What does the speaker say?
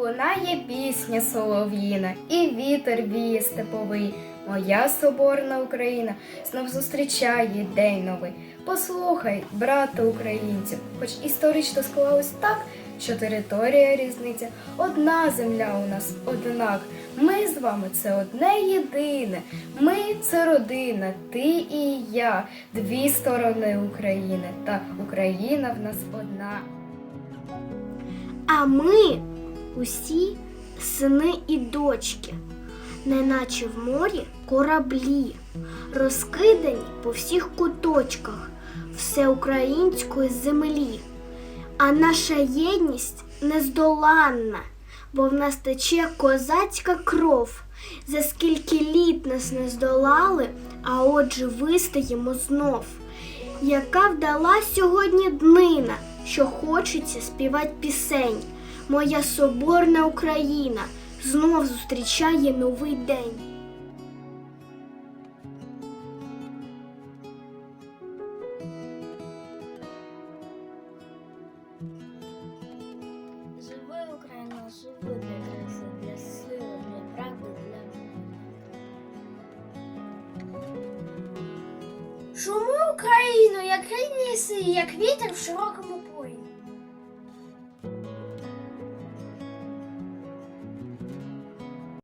Лунає пісня солов'їна, і вітер віє степовий. Моя соборна Україна знов зустрічає день новий. Послухай, брате українців, хоч історично склалось так, що територія різниця, одна земля у нас однак. Ми з вами це одне єдине. Ми це родина, ти і я, дві сторони України, та Україна в нас одна. А ми усі сини і дочки, неначе в морі кораблі, розкидані по всіх куточках всеукраїнської землі. А наша єдність нездоланна, бо в нас тече козацька кров. За скільки літ нас не здолали, а отже вистаємо знов. Яка вдала сьогодні днина, що хочеться співати пісень. Моя соборна Україна знов зустрічає новий день. Живи Україна, живи для краси, волі. Україну, як рідні си, як вітер в широкому